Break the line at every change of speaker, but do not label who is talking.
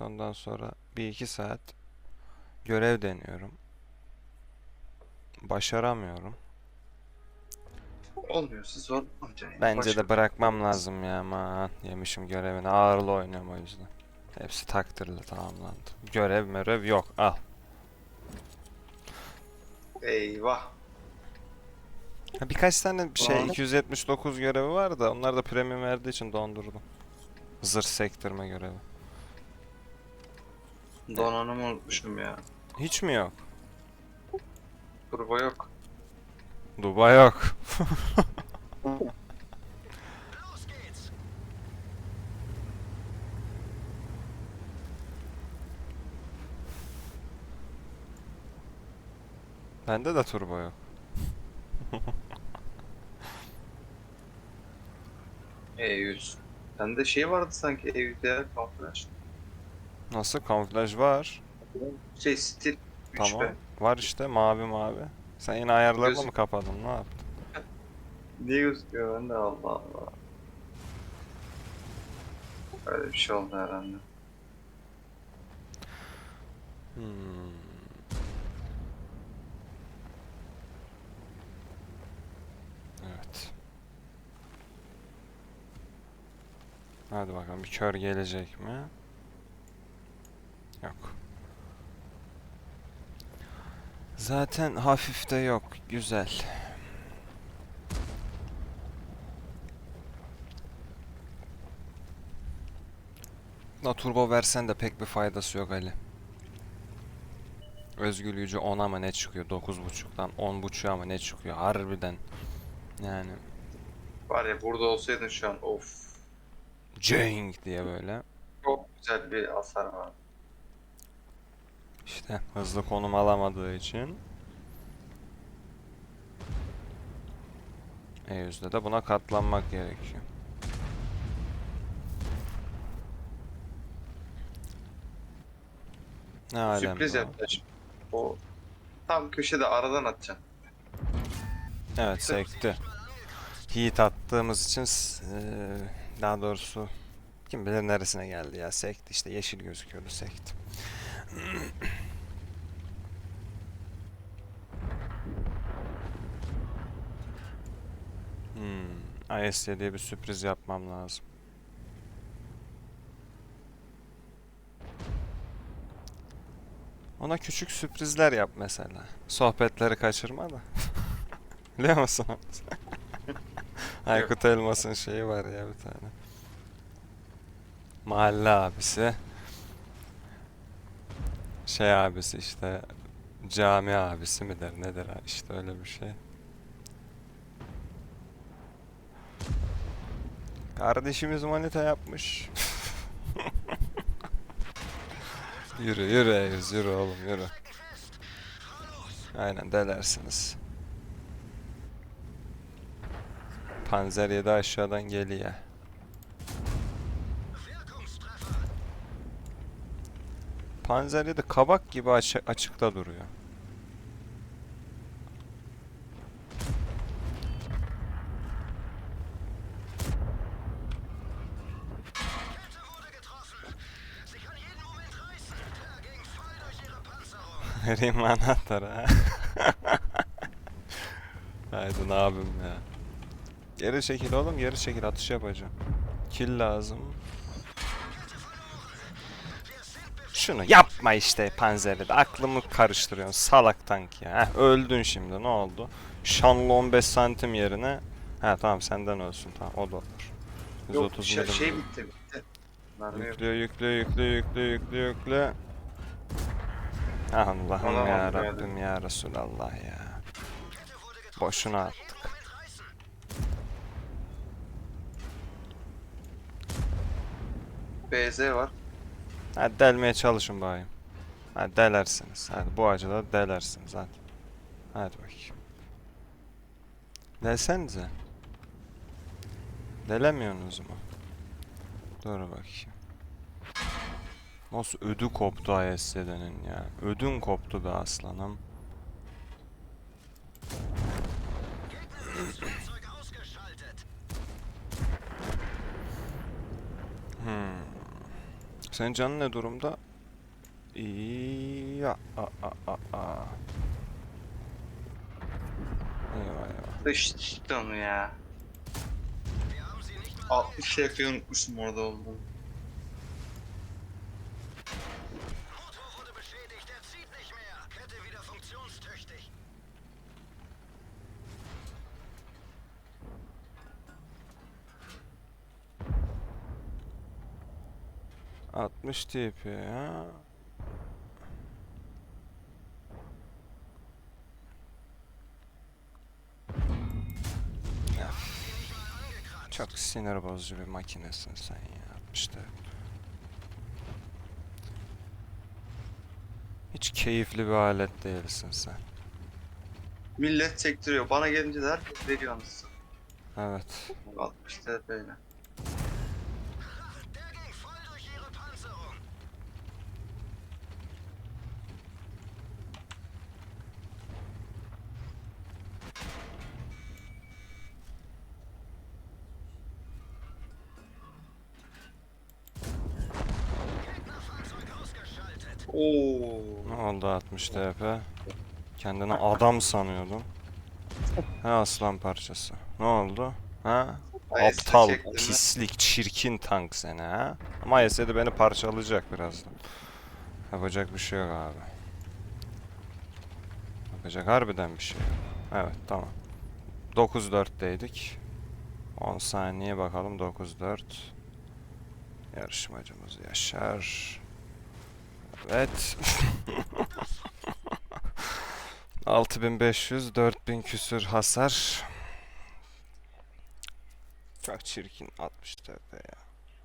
Ondan sonra bir iki saat görev deniyorum. Başaramıyorum.
Olmuyorsa zor amca.
Bence de bırakmam lazım ya aman. Yemişim görevini. Ağırlı oynuyorum o yüzden. Hepsi takdirle tamamlandı. Görev merev yok. Al.
Eyvah.
Ha, birkaç tane şey
Aa.
279 görevi var da onlar da premium verdiği için dondurdum. Zırh sektirme görevi.
Donanımı unutmuşum ya.
Hiç mi yok?
Turbo yok.
Dubai yok. Bende de turbo yok.
E100. Bende şey vardı sanki E100 ya kamuflaj.
Nasıl? Kamuflaj var.
Şey stil 3
Tamam.
be.
Var işte mavi mavi. Sen yine ayarlarla
Gözük-
mı kapadın? Ne yaptın?
Niye gözüküyor bende Allah Allah. Öyle bir şey oldu herhalde.
Hmm. Evet. Hadi bakalım bir kör gelecek mi? Yok. Zaten hafif de yok. Güzel. Da turbo versen de pek bir faydası yok Ali. Özgür gücü 10'a mı ne çıkıyor? 9.5'dan 10.5'a mı ne çıkıyor? Harbiden. Yani
Var ya burada olsaydın şu an of.
Cenk diye böyle.
Çok güzel bir hasar var.
İşte hızlı konum alamadığı için. E100'de de buna katlanmak gerekiyor. Ne alem
Sürpriz
bu?
O tam köşede aradan atacaksın.
Evet sekti. Heat attığımız için eee, daha doğrusu kim bilir neresine geldi ya sekti işte yeşil gözüküyordu sekti. Hmm, ISC diye bir sürpriz yapmam lazım. Ona küçük sürprizler yap mesela. Sohbetleri kaçırma da. Biliyor musun? Aykut Elmas'ın şeyi var ya bir tane. Mahalle abisi. Şey abisi işte cami abisi midir nedir işte öyle bir şey. Kardeşimiz manita yapmış. yürü yürü Eyüz yürü oğlum yürü. Aynen delersiniz. Panzer 7 aşağıdan geliyor. Panzer 7 kabak gibi açı- açıkta duruyor. Vereyim anahtarı ha. Haydi ne yapayım ya. Geri çekil oğlum geri çekil atış yapacağım. Kill lazım. Şunu yapma işte panzeri de aklımı karıştırıyorsun salak tank ya. Heh, öldün şimdi ne oldu? Şanlı 15 santim yerine. Ha tamam senden ölsün tamam o da olur.
Yok
130
şey,
milim.
şey bitti bitti. Mermi yok.
Yüklü yüklü yüklü yüklü. Allah'ım ya. Rabbim ya Resulallah ya. Boşuna attık.
BZ var.
Hadi delmeye çalışın bayım. Hadi delersiniz. Hadi bu acıda delersiniz hadi. Hadi bakayım. Delsenize. Delemiyorsunuz mu? Dur bakayım. Nasıl ödü koptu ASD'nin ya. Ödün koptu be aslanım. Hmm. Senin canın ne durumda? İyi ya. A, a, a, a. Eyvah eyvah.
Onu ya. 60 HP unutmuşum orada olduğunu.
60 TP ya. Ya. Çok sinir bozucu bir makinesin sen ya. 60 TP. Hiç keyifli bir alet değilsin sen.
Millet çektiriyor. Bana gelince de herkes veriyor anasını.
Evet.
60 TP Oo.
Ne oldu 60 TP? Kendini adam sanıyordun. Ha aslan parçası. Ne oldu? Ha? Aptal,
çektim mi?
pislik, çirkin tank seni ha. Ama IS'de beni parçalayacak birazdan. Yapacak bir şey yok abi. Yapacak harbiden bir şey yok. Evet tamam. 9-4'teydik. 10 saniye bakalım 9-4. Yarışmacımız Yaşar. Evet. 6500 4000 küsür hasar. Çok çirkin 60 TP ya.